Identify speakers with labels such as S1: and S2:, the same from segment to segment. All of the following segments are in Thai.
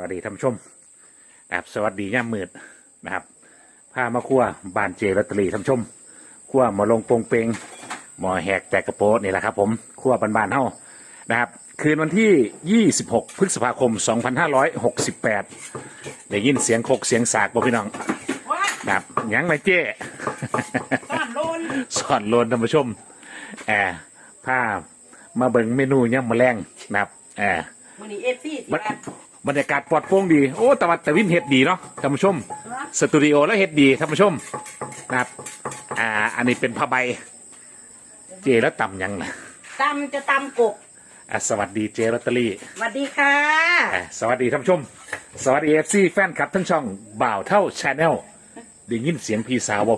S1: วัสดีท่านผู้ชมนะครับสวัสดีย่ามมืดนะครับพามาคั่วบานเจลอตเตอรี่ท่านผู้ชมคั่วหมอลงโปงเปงหมอแหกแจกกระโปรงนี่แหละครับ ผมคั่วบานๆเท่านะครับ คืนวันที่ 26 พฤษภาคม 2568 ได้ยินเสียงโคกเสียงสากบ่พี่น้อง
S2: ว้า
S1: นะครับหยังไงเจ้
S2: ต้อนโลน
S1: สอนโลนท่านผู้ชมแอร์ผ้ามาเบิ่งเมนูย่ำมะแรงนะครับแอร์
S2: มือนี้เอฟซีสิ
S1: บรร
S2: ครั บ
S1: บรรยากาศปลอดโปร่งดี โอ้ตะวันตะวินเฮ็ดดีเนาะท่านผู้ชม สตูดิโอแล้วเฮ็ดดีท่านผู้ชมนะครับ อ่า อันนี้เป็นผ้าใบ เจแล้วต่ำยังนะ
S2: ตำจะตำกบ
S1: อะสวัสดีเจลอตเตอรี่
S2: สวัสดีค่ะ
S1: อะสวัสดีท่านผู้ชม สวัสดีเอฟซีแฟนคลับทั้งช่องบ่าวเท่าชาแนลได้ยินเสียงพี่สาวบ่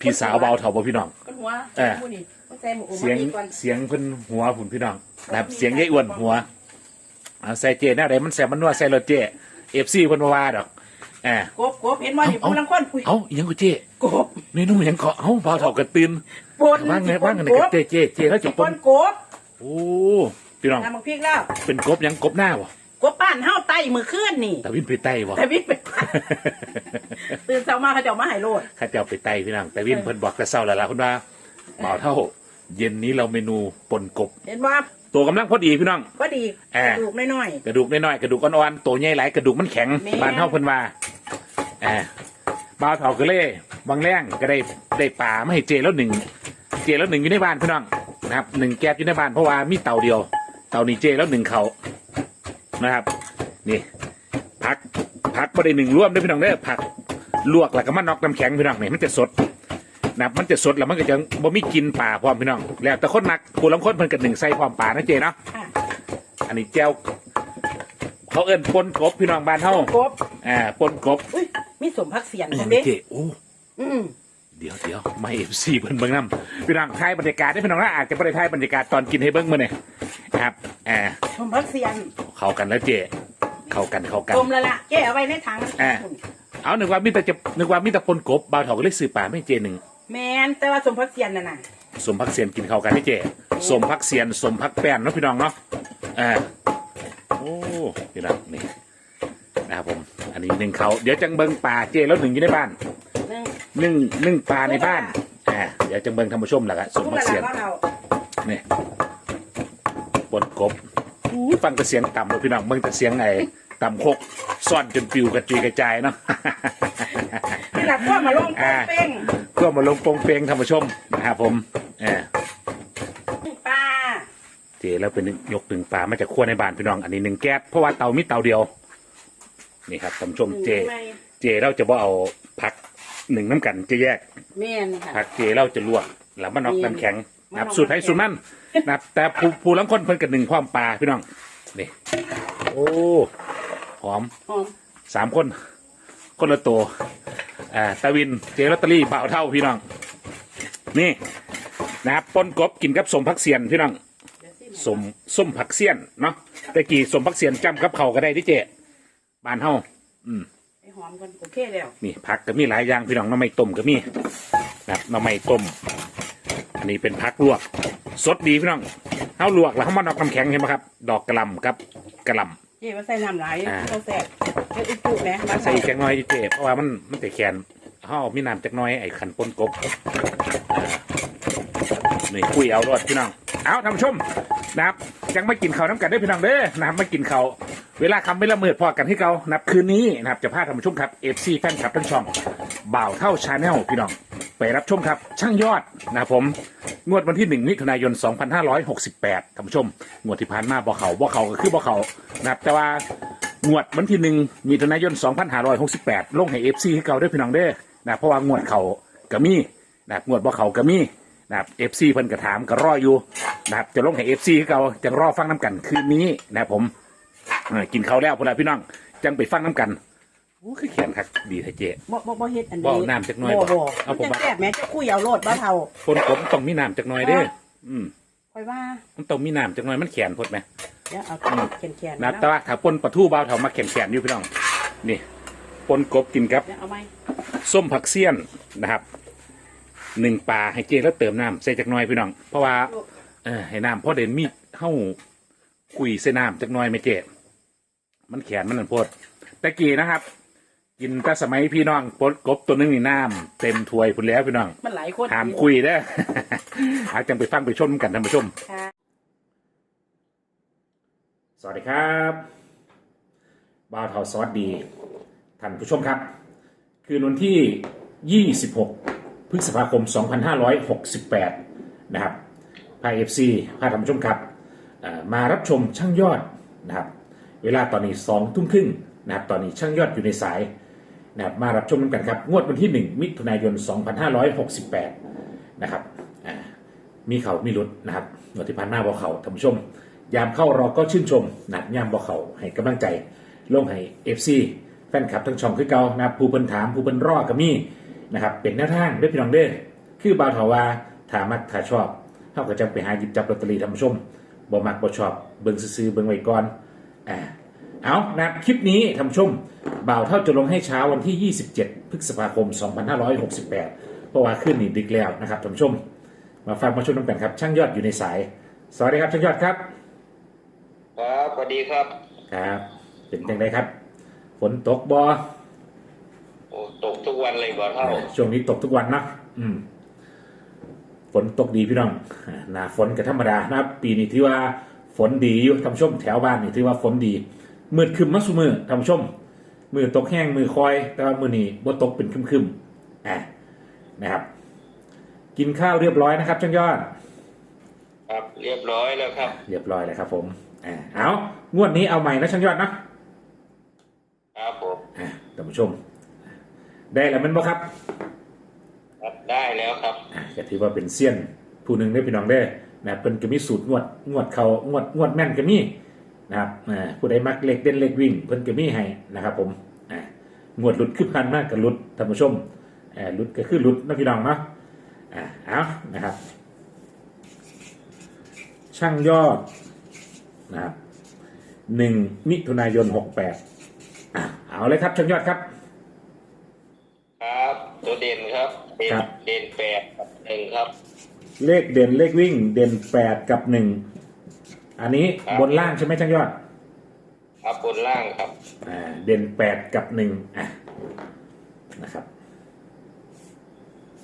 S1: พี่สาวเบาวเท่าบ่พี่น้อง
S2: ก้นหัว
S1: เออ
S2: มือนี้ก็ใส่หมู
S1: เสียง
S2: มาดีก่อน
S1: เสียงเพิ่นหัวผุนพี่น้องนะครับเสียงยายอ้วนหัว เอาใส่เจแนวใดมันแสบมันนัวใส่รถเจเอฟซีเพิ่นบ่ว่าดอกอ่า ก
S2: บกบเห็นว่าอยู่กำลังคนคุย
S1: เอ้าอิหยังกูเจ
S2: กบ
S1: เมนูอิหยังเกาะเอ้าบ่าวเท่าก็ตื่น
S2: ปน
S1: ว่างไง
S2: สิป
S1: ว่างไง
S2: ก
S1: กับบเจเจเจแล้วจะ
S2: ป
S1: ปน
S2: นกบ
S1: โอ้พี่น้อง
S2: น้ำมักพริกแล้ว
S1: เป็นกบหยังกบหน้าบ่
S2: กบป้านเฮาไตมือเคลื่อนนี่
S1: แต่วินไปไต้บ่
S2: แต่วิทย์เป็นตื่นเช้ามาเขาจะเอามาให้โลด
S1: ข้าเจ้าไปไต้พี่น้องแต่วินเพิ่นบอกแต่เช้าแล้วล่ะคุณว่าบ่าวเท่า เย็นนี้เราเมนูปนกบ
S2: เห็นว่า
S1: ตัวกำลังพอดีพี่น้อง
S2: ก็ดี
S1: เออ
S2: ดูกน้อย
S1: กระดูกน้อยๆกระดูกอ่อนๆตัวใหญ่หลายกระดูกมันแข็ง
S2: แม่
S1: บ้านเฮาเพิ่นว่าแอบบ่าวเฒ่าก็เลยบางแรงก็ได้ได้ปลามาให้เจแล้วหนึ่งเจแล้วหนึ่งอยู่ในบ้านพี่น้องนะครับหนึ่งแก๊สอยู่ในบ้านเพราะว่ามีเตาเดียว เตานี้เจแล้วหนึ่งเขานะครับ นี่ผักผักบ่ได้หนึ่งร่วมเด้วยพี่น้องเด้อผักลวกแล้วก็มานอกน้ำแข็งพี่น้องนี่มันจะสด นะครับมันจะสดแล้วมันก็จะบ่มีกลินป่าพร้อมพี่น้อง แล้วแต่คนมักผู้ลางคนเพิ่นก็หนึ่งใส่พร้อมป่านะเจเนาะ
S2: ๆค่ะ
S1: อันนี้แจ้วเขาเอิ้นปนกบพี่น้องบ้านเฮาก
S2: บ
S1: อ่าปนกบ
S2: อุ้ยมีสมพักเสียน
S1: เอ
S2: ค
S1: อน
S2: เด้
S1: เจ๊โอ้
S2: อืม
S1: เดี๋ยวเดี๋ยวมาเอฟซีเพิ่นเบิ่งน้ำพี่น้องถ่ายบรรยากาศได้พี่น้องนะอาจจะไม่ได้ถ่ายบรรยากาศตอนกินให้เบิ่งมื้อนี่นะครับอ่า
S2: สมพักเสียน
S1: เข้ากันแล้วเจ๊เข้ากันเข้ากัน
S2: กลมแล้วล่ะแกเอาไว้ในถัง
S1: อ่า เอานึกว่ามีแต่จะนึกว่ามีแต่ปนกบบ่าวเฒ่าก็เลยซื้อปลาไม่เจหนึ่ง
S2: แมนแต่ว่าสมพักเสียนน่ะน่ะ
S1: สมพักเสียนกินเข้ากันให้เจ๊สมพักเสียนสมพักแป้นเนาะพี่น้องเนาะอ่าโอ้พี่น้องนี่นะครับผม อันนี้หนึ่งเขาเดี๋ยวจังเบิ่งปลาเจ๊แล้วหนึ่งอยู่ในบ้าน
S2: หนึ่ง
S1: นึ่งนึ่งปลาในบ้านอ่าเดี๋ยวจะเบิ่งท่านผู้ชมแหละครับสม
S2: ทุก
S1: มา
S2: ระ
S1: เสีย
S2: ดั
S1: ง
S2: บเรา
S1: นี่ปนกบอู้ฟังแต่เสียงต่ำเลยพี่น้องเบิ่งแต่เสียงไงต่ำโคกซ่อนจนปิวกระจุยกระจายเนาะ
S2: นี่แหละพวกมาลง
S1: อ่า
S2: เป้ง
S1: ก็มาลงโปงเปงท่านผู้ชมนะครับผมเอ่า
S2: ปลา
S1: เจแล้วเป็นยกหนึ่งปลามาจากขั้วในบ้านพี่น้อง อันนี้หนึ่งแก๊สเพราะว่าเตามีเตาเดียว นี่ครับท่านผู้ชมเจ เจเราจะบ่เอาผักหนึ่งน้ำกันจะแยก
S2: แม่นค่ะ
S1: ผักเจเราจะลวกแล้วมันนอกน้ำแข็งนะครับ
S2: มันนอก
S1: สูตรไทย
S2: น้ำแข็ง
S1: สูตรมันนะครับแต่ผู้ผู้ลังคนเพิ่นกับหนึ่งพร้อมปลาพี่น้องนี่โอ้หอม
S2: หอม
S1: สามคน คนละตัว อ่าตาวินเจลอตเตอรี่เบาเท่าพี่น้อง นี่นะครับปนกบกินกับสมผักเสียนพี่น้อง
S2: เดี๋ยวสิ
S1: สมส้มผักเสียนเนาะแต่กี่สมผักเสียนจำกับเขาวก็ได้ที่เจบ้านเฮาอืม
S2: ไอ้หอมกันโอเคแล้ว
S1: นี่ผักก็มีหลายอย่างพี่น้องหน้ำไม่ต้มก็มีนะครับหน้ำไม่ต้ม อันนี้เป็นผักลวก สดดีพี่น้องเฮาลวกแล้วเฮามาดอกน้ำแข็งเห็นไหมครับ ดอกกระหลำครับกระหล
S2: เจ๊ว่าใส่น้ำไหลาย
S1: อ่า
S2: เขาแซ่บเอ้ยอุจุแหมำ
S1: ใส่อีกแกงน้อยอีเจเพราะว่ามันมันแต่แคนเฮามีน้ำจักหน้อยไอ้ขันปนกบอ่านี่คุยเอารอดพี่น้องเอาท่านผู้ชมนะครับยังไม่กินข้าวน้ำกันได้อพี่น้องเด้อนะครับไม่กินข้าวเวลาคำไม่ละเมิดพอกันให้เขานะครับคืนนี้นะครับจะพาท่านผู้ชมครับเอฟซีแฟนคลับทั้งช่องบ่าวเท่าชาแนลพี่น้อง ไปรับชมครับ ช่างยอดนะครับผมงวดวันที่หนึ่งมิถุนายน 2568ท่านผู้ชม งวดที่ผ่านมาบ่อเขาบ่อเขาก็คือบ่อเขานะครับแต่ว่างวดวันที่หนึ่งมิถุนายน 2568 ลงให้เอฟซีให้เก่าด้วยพี่น้องเด้อนะเพราะว่างวดเขาก็มีนะครับงวดบ่อเขาก็มีนะครับเอฟซีเพิ่นกระถามก็รออยู่นะครับจะลงให้เอฟซีให้เก่าจะรอฟังน้ำกันคืนนี้นะครับผมเออกินเขาวแล้วพวกเราพี่น้องจังไปฟังน้ำกัน อ้คือแขนคักดีแท้เจ
S2: บ่บ่บ่เฮ็ดอัน
S1: บ่
S2: นี้
S1: เอาน้ำจักหน่อย
S2: บ่
S1: บ่
S2: บ่
S1: เอาผม
S2: มัน
S1: ว่า
S2: จะแซ่บแหม่จะคุยเอาโลดบ่เท่า
S1: คนผมต้องมีน้ำจักหน่อยเด้ออืม
S2: ค่อยว่า
S1: มันต้องมีน้ำจักหน่อยมันแขนพดไหม
S2: เดี๋ยวเอาแข็งแข็ง
S1: นะแต่ว่าถ้าปนปลาทูเบาเถามาแขนแขนๆอยู่พี่น้อง นี่ปนกบกินกับ
S2: เดี๋ยวเอาไหม
S1: ส้มผักเสี้ยนนะครับหนึ่งปลาให้เจแล้วเติมน้ำใส่จักหน่อยพี่น้อง เพราะว่า เออให้น้ำเพราะเด่นมีเข้าคุยใส่น้ำจักหน่อยไหม่เจมันแขนมันนั่นโพดตะกี้นะครับ กินแต่สมัยพี่น้องปดกบตัวหนึงนี่น้ำเต็มถ้วยพุ่นแล้วพี่น้อง
S2: มันหลายคน
S1: หามคุยเด้อ อาจังไปฟังไปชมกันท่านผู้ชม
S2: ค่ะ
S1: สวัสดีครับบ่าวเทาซอสดีท่านผู้ชมครับ คืนวันที่ 26 พฤษภาคม 2568 นะครับพาเอฟซีพาท่านผู้ชมครับเอ่อมารับชมช่างยอดนะครับ เวลาตอนนี้2ทุ่มครึ่งนะครับ ตอนนี้ช่างยอดอยู่ในสาย นะครับมารับชมกันครับ งวดวันที่ 1 มิถุนายน 2568 นะครับมีเขามีรุดนะครับหนวดที่พันหน้าบอเขาท่านผู้ชม ยามเข้าเราก็ชื่นชมนะยามบอเขาให้กำลังใจลงให้เอฟซีแฟนคลับทั้งช่องคือเก่านะครับผู้เพิ่นถามผู้เพิ่นรอกับมีนะครับเป็นแนวทางเด้พี่น้องเด้อคือบาวถาว่าถามักถ้าชอบเท่ากับจังไปหาหยิบจับลอตเตอรี่ท่านผู้ชมบ่มักบ่ชอบเบิ่งซื้อเบิ่งไว้ก่อนอ่า เอานะครับคลิปนี้ท่านผู้ชมบ่าวเท่าจะลงให้เช้าวันที่ 27 พฤษภาคม 2568 เพราะว่าขึ้นนี่ดึกแล้วนะครับท่านผู้ชม มาฟังมาชมน้ำกันครับ ช่างยอดอยู่ในสาย สวัสดีครับช่างยอดครับ
S3: ครับสวัสดีครับ
S1: ครับ เป็นยังไงครับ ฝนตกบอ
S3: โอ้ตกทุกวันเลยบ่เท่า
S1: ช่วงนี้ตกทุกวันเนอะอืม ฝนตกดีพี่น้องอ่าหนาฝนกับธรรมดานะครับปีนี้ที่ว่าฝนดีอยู่ทำชมแถวบ้านนี่ที่ว่าฝนดี มืดครึมมัสุมือทำชม มือตกแห้งมือคอย แต่ว่ามือนี้บ่ตกเป็นครึมๆอ่านะครับ กินข้าวเรียบร้อยนะครับช่างยอด
S3: ครับเรียบร้อยแล้วครับ
S1: เรียบร้อยเลยครับ ผมอ่าเอางวดนี้เอาใหม่นะช่างยอดนะ
S3: ครับผม
S1: อ่าท่านผู้ชม ได้แล้วแมันบ่ครับ
S3: ครับได้แล้วครับ
S1: อ่าก็ถือว่าเป็นเซียนผู้หนึ่งได้อพี่น้องได้อนะครับเพิ่นก็มีสูตรงวดงวดเขางวดงวดแม่นก็มี นะครับอ่าผู้ใดมักเล็กเด่นเล็กวิ่งเพิ่นก็มีให้นะครับ ผมอ่างวดหลุดคือพันมากกับหลุดท่านผู้ชมอ่าหลุดก็คือหลุดนะพี่น้องเนาะอ่าเอานะครับ ช่างยอดนะครับหนึ่งมิถุนายนหกแปดอ่าเอาเลยครับช่างยอดครับ
S3: ครับตัวเด่นครับเด่น
S1: ครับ
S3: เด่นแปดกับหนึ่งครับ
S1: เลขเด่นเลขวิ่ง เด่นแปดกับหนึ่ง อันนี้
S3: ครับ
S1: บนล่างใช่ไหมช่างยอด
S3: ครับบนล่างครับ
S1: อ่าเด่นแปดกับหนึ่งอะนะครับ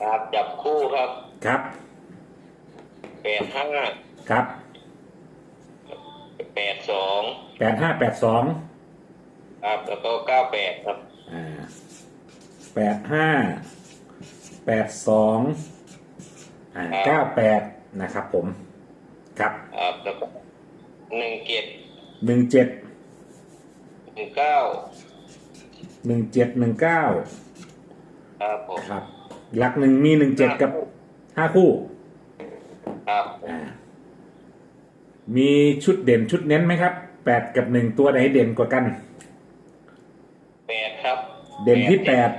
S3: ครับจับคู่ครับ
S1: ครับ
S3: แปดห้า
S1: ครับ
S3: แปดสอง
S1: แปดห้าแปดสอง
S3: ครับแล้วก็เก้าแปดครับ
S1: อ่าแปดห้าแปดสองอ่าเก้าแปดนะครับผม ครับ
S3: ครับแล้วก็ หนึ่งเจ็ด
S1: หนึ่งเจ็ด
S3: หนึ่งเก้า
S1: หนึ่งเจ็ดหนึ่งเก้า
S3: ครับผม
S1: ครับ หลักหนึ่งมีหนึ่งเจ็ดกับห้าคู่
S3: ครับ
S1: อ่ามีชุดเด่นชุดเน้นไหมครับแปดกับหนึ่งตัวไหนเด่นกว่ากัน
S3: แปดครับ
S1: เด่นที่แปด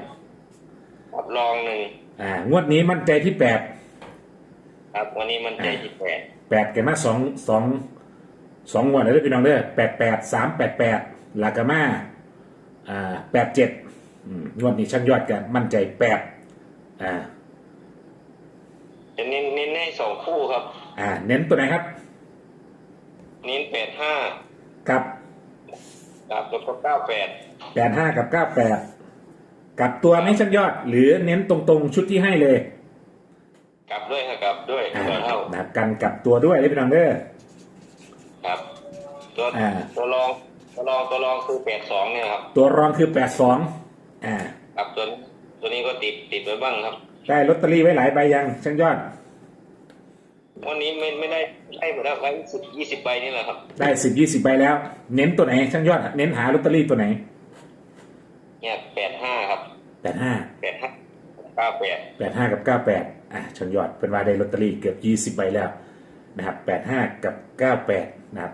S3: ครับรองหนึ่ง
S1: อ่างวดนี้มั่นใจที่แปด
S3: ครับวันนี้มันใจที่แปด
S1: แปดกันมาสองสอง สองงวดเลยเด้อพี่น้องเด้อแปดแปดสามแปดแปดลากามาอ่าแปดเจ็ดงวดนี้ช่างยอดกันมั่นใจแปดอ่า
S3: จะเน้นเน้นให้สองคู่ครับ
S1: อ่า เน้นตัวไหนครับ
S3: เน้นแปดห้า
S1: กับ
S3: ครับแล้วก็เก้าแปด
S1: แปดห้ากับเก้าแปดกับตัวไหม่ช่างยอด หรือเน้นตรงๆชุดที่ให้เลย
S3: กลับด้วยครับกลับด้วย
S1: อ่า
S3: ตัวเท่า
S1: นะครับกันกับตัวด้วยเลยพี่น้องเด้อ
S3: ครับ ตัว
S1: อ่า
S3: ตัวรองตัวรองตัวรองคือแปดสองเนี่ยครับ
S1: ตัวรองคือแปดสองอ่า
S3: ครับตัวตัวนี้ก็ติดติดไว้บ้างครับ
S1: ได้ลอตเตอรี่ไว้หลายใบยังช่างยอด
S3: วันนี้ไม่ไม่ได้ได้หมดแล้วไว้สิบยี่สิบใบนี่แหละครับ
S1: ได้สิบยี่สิบใบแล้ว เน้นตัวไหนช่างยอด เน้นหาลอตเตอรี่ตัวไหน
S3: เนี่ยแปดห้าครับ
S1: แปดห้า
S3: แปดห้าเก้าแปด
S1: แปดห้ากับเก้าแปดอะชนยอดเป็นว่าได้ลอตเตอรี่เกือบยี่สิบใบแล้วนะครับแปดห้ากับเก้าแปดนะครับ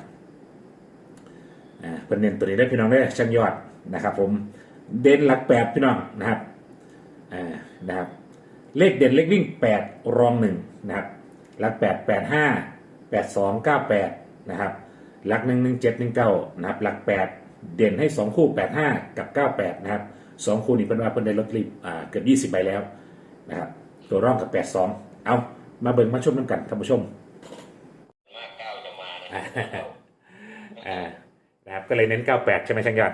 S1: อ่าเป็นเน้นตัวนี้ได้อพี่น้องได้อช่างยอดนะครับ ผมเด่นหลักแปดพี่น้องนะครับอ่านะครับ เลขเด่นเลขวิ่งแปดรองหนึ่งนะครับหลักแปดแปดห้าแปดสองเก้าแปดนะครับหลักหนึ่งหนึ่งเจ็ดหนึ่งเก้านะครับหลักแปดเด่นให้สองคู่แปดห้ากับเก้าแปดนะครับสองคู่นี้เป็นว่าเป็นได้ลอตเตอรี่อ่าเกือบยี่สิบใบแล้วนะครับตัวร่องกับแปดสองเอามาเบิ่งมาชมน้ำกันท่านผู้ชม
S3: มากเก้าจะมานะ
S1: อ่าอ่า นะครับ ก็เลยเน้น 98 ใช่ไหมช่างยอด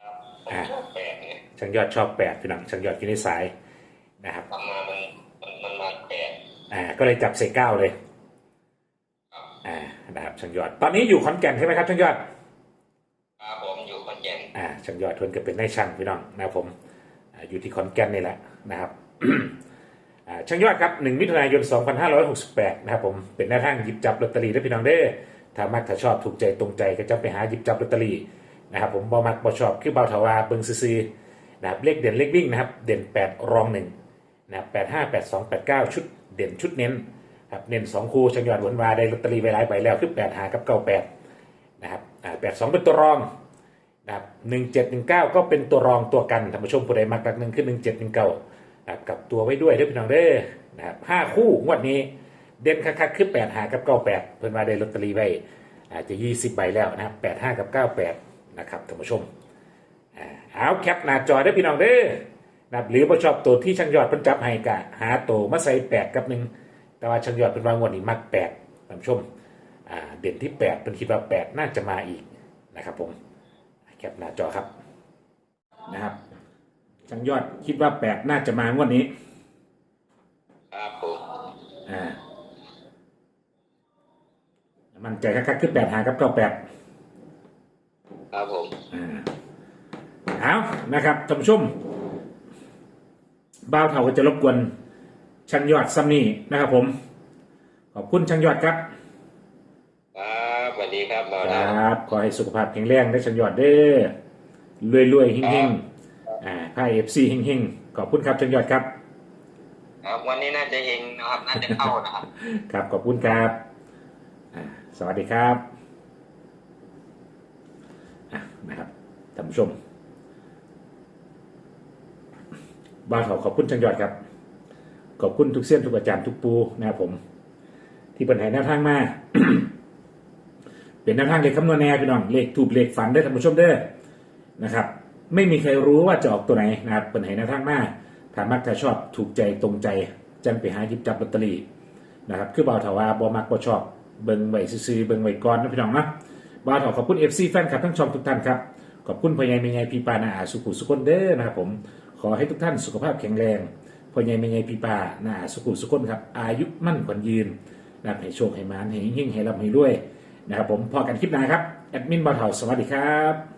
S3: ครับผม
S1: อ่า
S3: ชอบแปดเนี่ย
S1: ช่างยอดชอบ 8 พี่น้องช่างยอดกินในสายนะครับ
S3: ทำมามันมันมันมาแปด
S1: อ่า ก็เลยจับเซเก้าเลยอ่านะครับช่างยอด ตอนนี้อยู่ขอนแก่นใช่ไหมครับช่างยอด
S3: ครับผมอยู่ขอนแก่น
S1: อ่าช่างยอดทวนก็เป็นนายช่างพี่น้องนะครับผมอาอยู่ที่ขอนแก่นนี่แหละนะครับอ่าช่างยอดครับ 1 มิถุนายน 2568 นะครับผม เป็นหน้าทางหยิบจับลอตเตอรี่ได้พี่น้องเด้อ ถ้ามักถ้าชอบถูกใจตรงใจก็จะไปหาหยิบจับลอตเตอรี่นะครับผมบ่มักบ่ชอบคือเบาเทาวาเบิงซื้อนะครับเลขเด่นเลขวิ่งนะครับเด่น 8 รอง1นะครับ85 82 89ชุดเด่นชุดเน้นครับเน้น2คู่ช่างยอดวนวาได้ลอตเตอรี่ไว้หลายใบแล้วคือ8หากับ98นะครับอ่า82เป็นตัวรองนะครับหนึ่งเจ็ดหนึ่งเก้าก็เป็นตัวรองตัวกันท่านผู้ชมผู้ใดมักรักหนึ่งขึ้นหนึ่งเจ็ดหนึ่งเก้านะครับกับตัวไว้ด้วยด้อพี่น้องเด้อนะครับห้าคู่งวดนี้ เด่นคักๆคือแปดหากับเก้าแปดเพิ่นมาได้ลอตเตอรี่ไว้อาจจะยี่สิบใบแล้วนะครับแปดห้ากับเก้าแปดนะครับท่านผู้ชมอ่าเอาแคปหน้าจอได้อพี่น้องเด้อนะครับหรือว่าชอบตัวที่ช่างยอดเพิ่นจับให้กะหาตัวมาใส่แปดกับหนึ่งแต่ว่าช่างยอดเป็นวางวดนี้มักแปดท่านผู้ชมอ่าเด่นที่แปดเป็นคิดว่าแปดน่าจะมาอีกนะครับผมแคปหน้าจอครับนะครับช่างยอดคิดว่าแปดน่าจะมางวดนี้
S3: ครับผม
S1: อ่า มันใจคักๆขึ้นแปดหากับเก้าแปด
S3: ครับผม
S1: อ่าเอานะครับท่านผู้ชมบ้าวเถาก็จะรบกวนช่างยอดซัมนี่นะครับผม ขอบคุณช่างยอดครับ
S3: ครับสวัสดีครับหมอ
S1: ค
S3: ดา
S1: รับขอให้สุขภาพแข็งแรงได้ช่างยอดเด้อรวยๆเฮงๆอ่าไพ่เอฟซีเฮงๆขอบคุณครับช่างยอดครับ
S3: ครับ วันนี้น่าจะเฮงนะครับ น่าจะเข้านะครับ
S1: ครับขอบคุณครับอ่า สวัสดีครับนะครับท่านผู้ชมบ้านเขาขอบคุณช่างยอดครับ ขอบคุณทุกเส้นทุกอาจารย์ทุกปูนะครับผม ที่ป็นให้แนวทางมาเป็นแนวทางเลขคำนวณแนวพี่น้องเลขถูกเลขฝันได้ท่านผู้ชมเด้อนะครับ ไม่มีใครรู้ว่าจะออกตัวไหนนะครับป็นให้แนวทางมาถามักถ้าชอบถูกใจตรงใจจังไปหาหยิบจับลอตเตอรี่นะครับ คือบ่าวถาว่าบ่มักบ่ชอบ เบิ่งไว้ซื้อเบิ่งไว้ก่อนนะพี่น้องนะบ้านขอขอบคุณ FC แฟนคลับทั้งช่องทุกท่านครับขอบคุณพ่อใหญ่แม่ใหญ่พี่ปานาอาสุขุสุคนเด้อนะครับผมขอให้ทุกท่านสุขภาพแข็งแรงพ่อใหญ่แม่ใหญ่พี่ปานาอาสุขุสุคนครับอายุมั่นขวัญยืนนะครับให้โชคให้มานให้ยิ่งให้ร่ำให้รวยนะครับผมพอกันคลิปหน้าครับแอดมินบ่าวถาสวัสดีครับ